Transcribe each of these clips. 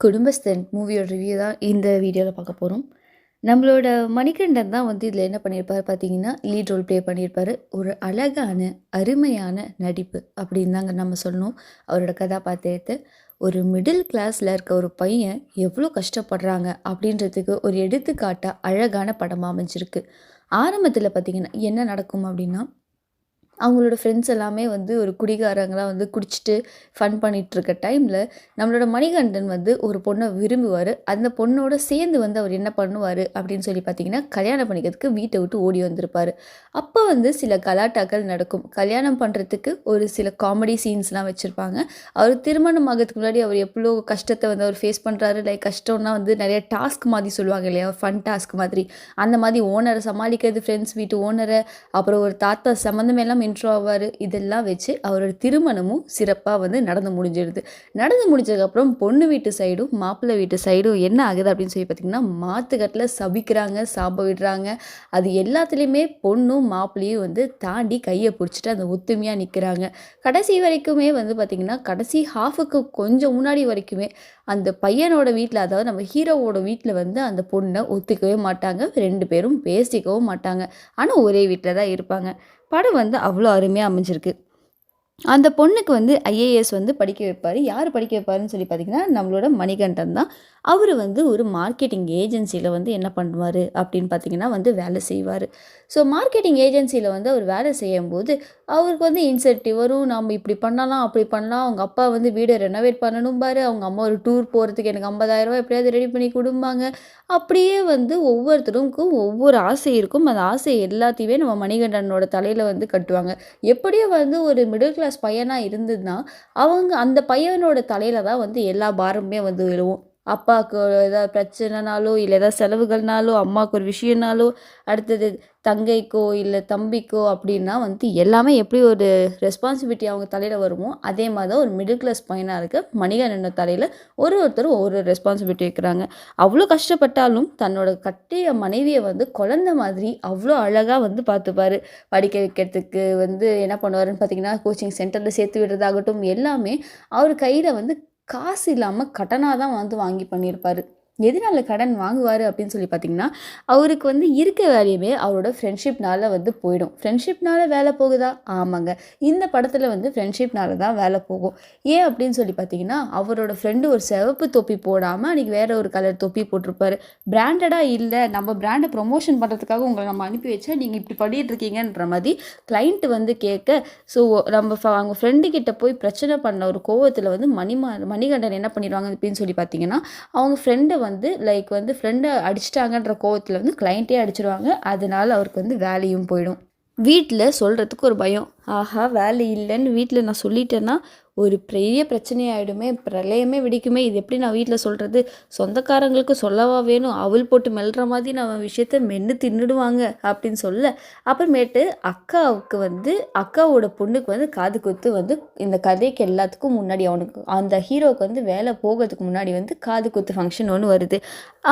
குடும்பஸ்தன் மூவியோட ரிவ்யூ தான் இந்த வீடியோவில் பார்க்க போகிறோம் நம்மளோட மணிகண்டன் தான் வந்து இதில் என்ன பண்ணியிருப்பாரு பார்த்தீங்கன்னா லீட் ரோல் ப்ளே பண்ணியிருப்பாரு ஒரு அழகான அருமையான நடிப்பு அப்படின்னு தாங்க நம்ம சொல்லணும். அவரோட கதாபாத்திரத்தை. ஒரு மிடில் கிளாஸில் இருக்க ஒரு பையன் எவ்வளோ கஷ்டப்படுறாங்க அப்படின்றதுக்கு ஒரு எடுத்துக்காட்டாக அழகான படமாக அமைஞ்சிருக்கு. ஆரம்பத்தில் பார்த்தீங்கன்னா என்ன நடக்கும் அப்படின்னா அவங்களோட ஃப்ரெண்ட்ஸ் எல்லாமே வந்து ஒரு குடிகாரங்களாம் வந்து குடிச்சிட்டு ஃபன் பண்ணிகிட்ருக்க டைமில் நம்மளோட மணிகண்டன் வந்து ஒரு பொண்ணை விரும்புவார். அந்த பொண்ணோட சேர்ந்து வந்து அவர் என்ன பண்ணுவார் அப்படின்னு சொல்லி பார்த்தீங்கன்னா கல்யாணம் பண்ணிக்கிறதுக்கு வீட்டை விட்டு ஓடி வந்திருப்பார். அப்போ வந்து சில கலாட்டாக்கள் நடக்கும். கல்யாணம் பண்ணுறதுக்கு ஒரு சில காமெடி சீன்ஸ்லாம் வச்சுருப்பாங்க. அவர் திருமணம் ஆகிறதுக்கு முன்னாடி அவர் எவ்வளோ கஷ்டத்தை வந்து அவர் ஃபேஸ் பண்ணுறாரு லைக் கஷ்டம்னா வந்து நிறைய டாஸ்க் மாதிரி சொல்லுவாங்க இல்லையா? ஃபன் டாஸ்க் மாதிரி. அந்த மாதிரி ஓனரை சமாளிக்கிறது ஃப்ரெண்ட்ஸ் வீட்டு ஓனரை அப்புறம் ஒரு தாத்தா சம்மந்தம் எல்லாம் இன்ட்ரோ ஆவார். இதெல்லாம் வச்சு அவரோட திருமணமும் சிறப்பாக வந்து நடந்து முடிஞ்சிடுது. நடந்து முடிஞ்சதுக்கப்புறம் பொண்ணு வீட்டு சைடும் மாப்பிள்ளை வீட்டு சைடும் என்ன ஆகுது அப்படின்னு சொல்லி பார்த்திங்கன்னா மாத்துக்கட்டில் சபிக்கிறாங்க சாப விடுறாங்க. அது எல்லாத்துலேயுமே பொண்ணும் மாப்பிள்ளையும் வந்து தாண்டி கையை பிடிச்சிட்டு அந்த ஒத்துமையாக நிற்கிறாங்க கடைசி வரைக்குமே வந்து பார்த்திங்கன்னா கடைசி ஹாஃபுக்கு கொஞ்சம் முன்னாடி வரைக்குமே அந்த பையனோட வீட்டில் அதாவது நம்ம ஹீரோவோட வீட்டில் வந்து அந்த பொண்ணை ஒத்துக்கவே மாட்டாங்க. ரெண்டு பேரும் பேசிக்கவும் மாட்டாங்க. ஆனால் ஒரே வீட்டில் தான் இருப்பாங்க. படம் வந்து அவ்வளோ அருமையாக அமைஞ்சிருக்கு. அந்த பொண்ணுக்கு வந்து ஐஏஎஸ் வந்து படிக்க வைப்பார். யார் படிக்க வைப்பாருன்னு சொல்லி பார்த்தீங்கன்னா நம்மளோட மணிகண்டன் தான். அவர் வந்து ஒரு மார்க்கெட்டிங் ஏஜென்சியில் வந்து என்ன பண்ணுவார் அப்படின்னு பார்த்தீங்கன்னா வந்து வேலை செய்வார். ஸோ மார்க்கெட்டிங் ஏஜென்சியில் வந்து அவர் வேலை செய்யும்போது அவருக்கு வந்து இன்சென்டிவ் வரும். நம்ம இப்படி பண்ணலாம் அப்படி பண்ணலாம். அவங்க அப்பா வந்து வீடை ரெனோவேட் பண்ணணும் பாரு. அவங்க அம்மா ஒரு டூர் போகிறதுக்கு எனக்கு ஐம்பதாயிரரூபா எப்படியாவது ரெடி பண்ணி கொடுப்பாங்க அப்படியே வந்து ஒவ்வொருத்தருக்கும் ஒவ்வொரு ஆசை இருக்கும். அந்த ஆசை எல்லாத்தையுமே நம்ம மணிகண்டனோட தலையில் வந்து கட்டுவாங்க. எப்படியோ வந்து ஒரு மிடில் கிளாஸ் பையனாக இருந்ததுன்னா அவங்க அந்த பையனோட தலையில் தான் வந்து எல்லா பாரமுமே வந்து விழுவும். அப்பாவுக்கு ஏதாவது பிரச்சனைனாலோ இல்லை ஏதாவது செலவுகள்னாலோ அம்மாவுக்கு ஒரு விஷயம்னாலோ அடுத்தது தங்கைக்கோ இல்லை தம்பிக்கோ அப்படின்னா வந்து எல்லாமே எப்படி ஒரு ரெஸ்பான்சிபிலிட்டி அவங்க தலையில் வருமோ அதே மாதிரி தான் ஒரு மிடில் கிளாஸ் பையனாக இருக்க மணிகண்டன் தலையில் ஒரு ஒருத்தரும் ஒரு ரெஸ்பான்சிபிலிட்டி வைக்கிறாங்க. அவ்வளோ கஷ்டப்பட்டாலும் தன்னோட கட்டிய மனைவியை வந்து குழந்த மாதிரி அவ்வளோ அழகாக வந்து பார்த்துப்பார். படிக்க வைக்கிறதுக்கு வந்து என்ன பண்ணுவாருன்னு பார்த்தீங்கன்னா கோச்சிங் சென்டரில் சேர்த்து விடுறதாகட்டும் எல்லாமே அவர் கையில் வந்து காசு இல்லாமல் கடனாக தான் வந்து வாங்கி பண்ணியிருப்பார். எதனால கடன் வாங்குவார் அப்படின்னு சொல்லி பார்த்தீங்கன்னா அவருக்கு வந்து இருக்க வேலையுமே அவரோட ஃப்ரெண்ட்ஷிப்னால வந்து போயிடும். ஃப்ரெண்ட்ஷிப்னால வேலை போகுதா? ஆமாங்க. இந்த படத்தில் வந்து ஃப்ரெண்ட்ஷிப்னால தான் வேலை போகும். ஏன் அப்படின்னு சொல்லி பார்த்தீங்கன்னா அவரோட ஃப்ரெண்டு ஒரு சிவப்பு தொப்பி போடாமல் அன்றைக்கி வேற ஒரு கலர் தொப்பி போட்டிருப்பாரு. பிராண்டடாக இல்லை. நம்ம பிராண்டை ப்ரொமோஷன் பண்ணுறதுக்காக உங்களை நம்ம அனுப்பி வச்சா நீங்கள் இப்படி பண்ணிட்டு இருக்கீங்கன்ற மாதிரி கிளைண்ட்டு வந்து கேட்க ஸோ நம்ம அவங்க ஃப்ரெண்டு கிட்ட போய் பிரச்சனை பண்ண ஒரு கோவத்தில் வந்து மணிமா மணிகண்டன் என்ன பண்ணிடுவாங்க அப்படின்னு சொல்லி பார்த்தீங்கன்னா அவங்க ஃப்ரெண்டை வந்து லைக் வந்து ஃப்ரெண்டை அடிச்சிட்டாங்கன்ற கோவத்தில் வந்து கிளைண்ட்டே அடிச்சிருவாங்க. அதனால அவருக்கு வந்து வேலையும் போயிடும். வீட்டில் சொல்கிறதுக்கு ஒரு பயம். ஆஹா வேலை இல்லைன்னு வீட்டில் நான் சொல்லிட்டேன்னா ஒரு பெரிய பிரச்சனையாயிடுமே பிரளயமே வெடிக்குமே. இது எப்படி நான் வீட்டில் சொல்கிறது சொந்தக்காரங்களுக்கு சொல்லவா வேணும்? அவள் போட்டு மெல்ற மாதிரி நம்ம விஷயத்த மென்று தின்னுடுவாங்க அப்படின்னு சொல்ல. அப்புறமேட்டு அக்காவுக்கு வந்து அக்காவோட பொண்ணுக்கு வந்து காது குத்து வந்து இந்த கதைக்கு எல்லாத்துக்கும் முன்னாடி அவனுக்கு அந்த ஹீரோவுக்கு வந்து வேலை போகிறதுக்கு முன்னாடி வந்து காது குத்து ஃபங்க்ஷன் ஒன்று வருது.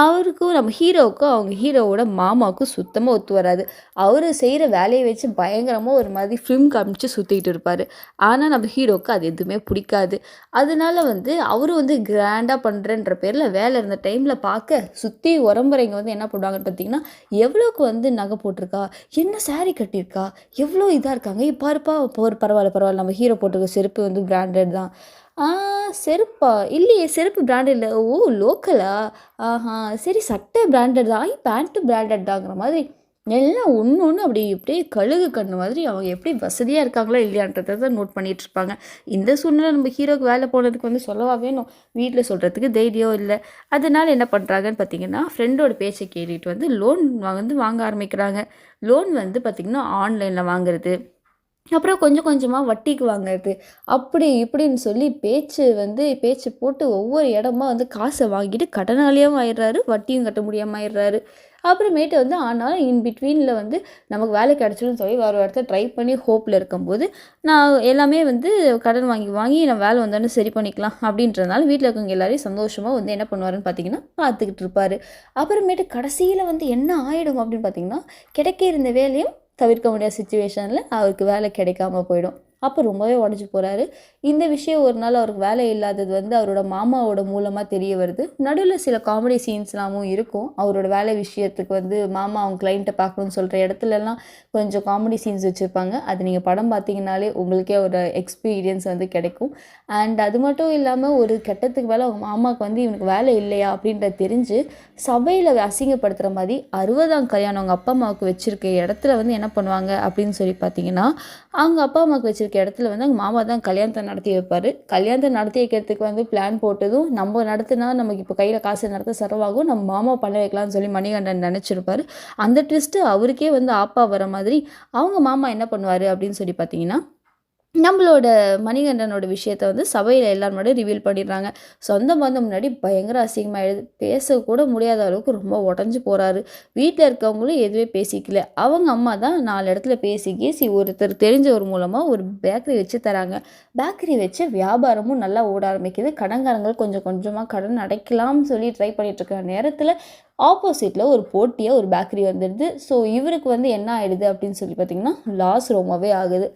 அவருக்கும் நம்ம ஹீரோவுக்கும் அவங்க ஹீரோவோட மாமாவுக்கும் சுத்தமாக ஒத்து வராது. அவர் செய்கிற வேலையை வச்சு பயங்கரமாக ஒரு மாதிரி ஃபிலிம் காமிச்சு சுற்றிக்கிட்டு இருப்பார். ஆனால் நம்ம ஹீரோவுக்கு அது எதுவுமே பிடிக்காது. அதனால வந்து அவர் வந்து கிராண்டாக பண்ணுறன்ற பேரில் வேலை இருந்த டைமில் பார்க்க சுற்றி உரம்புறைங்க வந்து என்ன பண்ணுவாங்கன்னு பார்த்தீங்கன்னா எவ்வளோக்கு வந்து நகை போட்டிருக்கா? என்ன saree கட்டியிருக்கா? எவ்வளோ இதாக இருக்காங்க? பாருப்பா போர் பரவாயில்ல பரவாயில்ல. நம்ம ஹீரோ போட்டிருக்க செருப்பு வந்து பிராண்டட் தான். ஆ செருப்பா? இல்லையே செருப்பு பிராண்டட் இல்லை. ஓ லோக்கலா ஆஹா சரி சட்டை பிராண்டட் தான். பேண்ட்டு பிராண்டட் தாங்கிற மாதிரி. எல்லாம் ஒன்று ஒன்று அப்படி இப்படியே கழுகு கண்ணு மாதிரி அவங்க எப்படி வசதியாக இருக்காங்களா இல்லையான்றதை தான் நோட் பண்ணிகிட்ருப்பாங்க இருப்பாங்க. இந்த சூழ்நிலை நம்ம ஹீரோக்கு வேலை போனதுக்கு வந்து சொல்லவா வேணும்? வீட்டில் சொல்கிறதுக்கு தைரியம் இல்லை. அதனால என்ன பண்ணுறாங்கன்னு பார்த்தீங்கன்னா ஃப்ரெண்டோட பேச்சை கேட்டுட்டு வந்து லோன் வந்து வாங்க ஆரம்பிக்கிறாங்க. லோன் வந்து பார்த்திங்கன்னா ஆன்லைனில் வாங்குறது. அப்புறம் கொஞ்சம் கொஞ்சமாக வட்டிக்கு வாங்குறது. அப்படி இப்படின்னு சொல்லி பேச்சு வந்து பேச்சு போட்டு ஒவ்வொரு இடமா வந்து காசை வாங்கிட்டு கடனாலேயும் ஆயிடுறாரு வட்டியும் கட்ட முடியாமல் ஆயிடுறாரு. அப்புறமேட்டு வந்து ஆனாலும் இன் பிட்வீனில் வந்து நமக்கு வேலை கிடச்சிடும் சொல்லி வேறு இடத்த ட்ரை பண்ணி ஹோப்பில் இருக்கும்போது நான் எல்லாமே வந்து கடன் வாங்கி வாங்கி நான் வேலை வந்தோடனே சரி பண்ணிக்கலாம் அப்படின்றதுனால வீட்டில் இருக்கவங்க எல்லாரையும் சந்தோஷமாக வந்து என்ன பண்ணுவாருன்னு பார்த்தீங்கன்னா பார்த்துக்கிட்டு இருப்பார். அப்புறமேட்டு கடைசியில் வந்து என்ன ஆகிடும் அப்படின்னு பார்த்தீங்கன்னா கிடைக்க இருந்த வேலையும் தவிர்க்க முடியாத சுச்சுவேஷனில் அவருக்கு வேலை கிடைக்காம போயிடும். அப்போ ரொம்பவே உடஞ்சி போகிறாரு இந்த விஷயம் ஒரு நாள் அவருக்கு வேலை இல்லாதது வந்து அவரோட மாமாவோட மூலமாக தெரிய வருது. நடுவில் சில காமெடி சீன்ஸ்லாமும் இருக்கும். அவரோட வேலை விஷயத்துக்கு வந்து மாமா அவங்க கிளைண்ட்டை பார்க்கணும்னு சொல்கிற இடத்துலலாம் கொஞ்சம் காமெடி சீன்ஸ் வச்சுருப்பாங்க. அது நீங்கள் படம் பார்த்தீங்கனாலே உங்களுக்கே ஒரு எக்ஸ்பீரியன்ஸ் வந்து கிடைக்கும். அண்ட் அது மட்டும் இல்லாமல் ஒரு கெட்டத்துக்கு மேலே அவங்க மாமாவுக்கு வந்து இவனுக்கு வேலை இல்லையா அப்படின்றத தெரிஞ்சு சபையில் அசிங்கப்படுத்துகிற மாதிரி அறுபதாம் கல்யாணம் அவங்க அப்பா அம்மாவுக்கு வச்சுருக்க இடத்துல வந்து என்ன பண்ணுவாங்க அப்படின்னு சொல்லி பார்த்தீங்கன்னா அவங்க அப்பா அம்மாவுக்கு வச்சுருக்க இடத்துல வந்து அவங்க மாமா தான் கல்யாணத்தை நடத்தி வைப்பார். கல்யாணத்தை நடத்தி வைக்கிறதுக்கு வந்து பிளான் போட்டதும் நம்ம நடத்தினா நமக்கு இப்போ கையில் காசு நடத்த செலவாகும். நம்ம மாமா பண்ண வைக்கலாம்னு சொல்லி மணிகண்டன் நினச்சிருப்பாரு. அந்த ட்விஸ்ட்டு அவருக்கே வந்து ஆப்பா வர மாதிரி அவங்க மாமா என்ன பண்ணுவார் அப்படின்னு சொல்லி பார்த்தீங்கன்னா நம்மளோட மணிகண்டனோட விஷயத்த வந்து சபையில் எல்லாரும் முன்னாடி ரிவீல் பண்ணிடுறாங்க. சொந்த பந்தம் முன்னாடி பயங்கர அசிங்கமாகிடுது பேசக்கூட முடியாத அளவுக்கு ரொம்ப உடஞ்சி போகிறாரு வீட்டில் இருக்கவங்களும் எதுவுமே பேசிக்கல. அவங்க அம்மா தான் நாலு இடத்துல பேசி கேசி ஒருத்தர் தெரிஞ்சவர் மூலமாக ஒரு பேக்கரி வச்சு தராங்க. பேக்கரி வச்சு வியாபாரமும் நல்லா ஓட ஆரம்பிக்குது. கடன்காரங்கள் கொஞ்சம் கொஞ்சமாக கடன் அடைக்கலாம்னு சொல்லி ட்ரை பண்ணிகிட்ருக்க நேரத்தில் ஆப்போசிட்டில் ஒரு போட்டியாக ஒரு பேக்கரி வந்துடுது ஸோ இவருக்கு வந்து என்ன ஆகிடுது அப்படின்னு சொல்லி பார்த்தீங்கன்னா லாஸ் ரொம்பவே ஆகுது.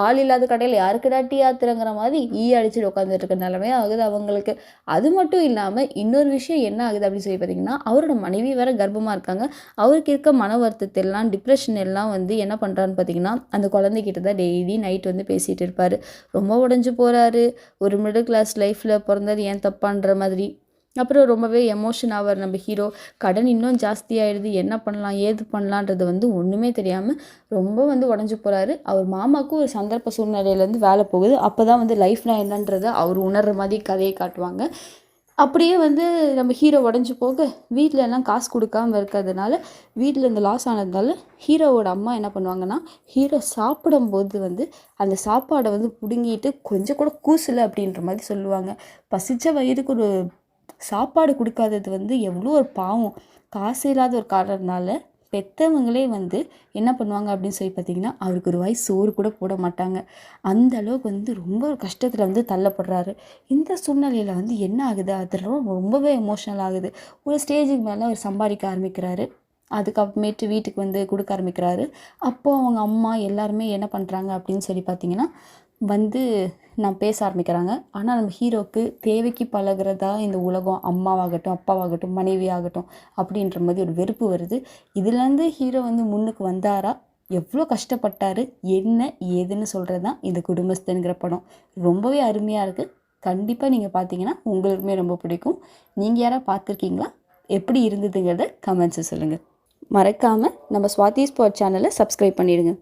ஆள் இல்லாத கடையில் யாருக்குடா டீ ஆத்துறங்கிற மாதிரி ஈ அடிச்சுட்டு உட்காந்துட்டு இருக்க நிலமே ஆகுது அவங்களுக்கு. அது மட்டும் இல்லாமல் இன்னொரு விஷயம் என்ன ஆகுது அப்படின்னு சொல்லி பார்த்தீங்கன்னா அவரோட மனைவி வேறு கர்ப்பமாக இருக்காங்க. அவருக்கு இருக்க மன வருத்தத்தை எல்லாம் டிப்ரெஷன் எல்லாம் வந்து என்ன பண்ணுறான்னு பார்த்தீங்கன்னா அந்த குழந்தைகிட்ட தான் டெய்லி நைட் வந்து பேசிகிட்டு இருப்பார். ரொம்ப உடஞ்சி போகிறாரு ஒரு மிடில் கிளாஸ் லைஃப்பில் பிறந்தது ஏன் தப்பான்ற மாதிரி அப்புறம் ரொம்பவே எமோஷன் ஆவார் நம்ம ஹீரோ கடன் இன்னும் ஜாஸ்தியாகிடுது என்ன பண்ணலாம்? ஏது பண்ணலான்றது வந்து ஒன்றுமே தெரியாமல் ரொம்ப வந்து உடஞ்சி போகிறாரு அவர் மாமாவுக்கும் ஒரு சந்தர்ப்ப சூழ்நிலையிலேருந்து வேலை போகுது. அப்போ தான் வந்து லைஃப்னா என்னன்றதை அவர் உணர்கிற மாதிரி கதையை காட்டுவாங்க. அப்படியே வந்து நம்ம ஹீரோ உடஞ்சி போக வீட்டில் எல்லாம் காசு கொடுக்காம இருக்கிறதுனால வீட்டில் இந்த லாஸ் ஆனதுனால ஹீரோவோட அம்மா என்ன பண்ணுவாங்கன்னா ஹீரோ சாப்பிடும்போது வந்து அந்த சாப்பாடை வந்து பிடுங்கிட்டு கொஞ்சம் கூட கூசலை அப்படின்ற மாதிரி சொல்லுவாங்க. பசித்த வயிறுக்கு ஒரு சாப்பாடு கொடுக்காதது வந்து எவ்வளோ ஒரு பாவம். காசு இல்லாத ஒரு காரணத்தினால பெற்றவங்களே வந்து என்ன பண்ணுவாங்க அப்படின்னு சொல்லி பார்த்தீங்கன்னா அவருக்கு ஒரு வயசு சோறு கூட போட மாட்டாங்க. அந்த அளவுக்கு வந்து ரொம்ப ஒரு கஷ்டத்தில் வந்து தள்ளப்படுறாரு. இந்த சூழ்நிலையில் வந்து என்ன ஆகுது? அது ரொம்பவே எமோஷ்னல் ஆகுது. ஒரு ஸ்டேஜுக்கு மேலே அவர் சம்பாதிக்க ஆரம்பிக்கிறாரு. அதுக்கப்புறமேட்டு வீட்டுக்கு வந்து கொடுக்க ஆரம்பிக்கிறாரு. அப்போது அவங்க அம்மா எல்லாருமே என்ன பண்ணுறாங்க அப்படின்னு சொல்லி பார்த்தீங்கன்னா வந்து நான் பேச ஆரம்பிக்கிறாங்க. ஆனால் நம்ம ஹீரோவுக்கு தேவைக்கு பழகிறதா இந்த உலகம் அம்மாவாகட்டும் அப்பாவாகட்டும் மனைவி ஆகட்டும் அப்படின்ற மாதிரி ஒரு வெறுப்பு வருது. இதுலேருந்து ஹீரோ வந்து முன்னுக்கு வந்தாரா? எவ்வளோ கஷ்டப்பட்டார்? என்ன ஏதுன்னு சொல்கிறது தான் இந்த குடும்பஸ்தனுங்கிற படம். ரொம்பவே அருமையாக இருக்குது கண்டிப்பாக நீங்கள் பார்த்தீங்கன்னா உங்களுக்குமே ரொம்ப பிடிக்கும். நீங்கள் யாராவது பார்த்துருக்கீங்களா எப்படி இருந்ததுங்கிறத கமெண்ட்ஸை சொல்லுங்கள் மறக்காமல் நம்ம ஸ்வாதி ஸ்போர்ட் சேனலை சப்ஸ்கிரைப் பண்ணிடுங்க.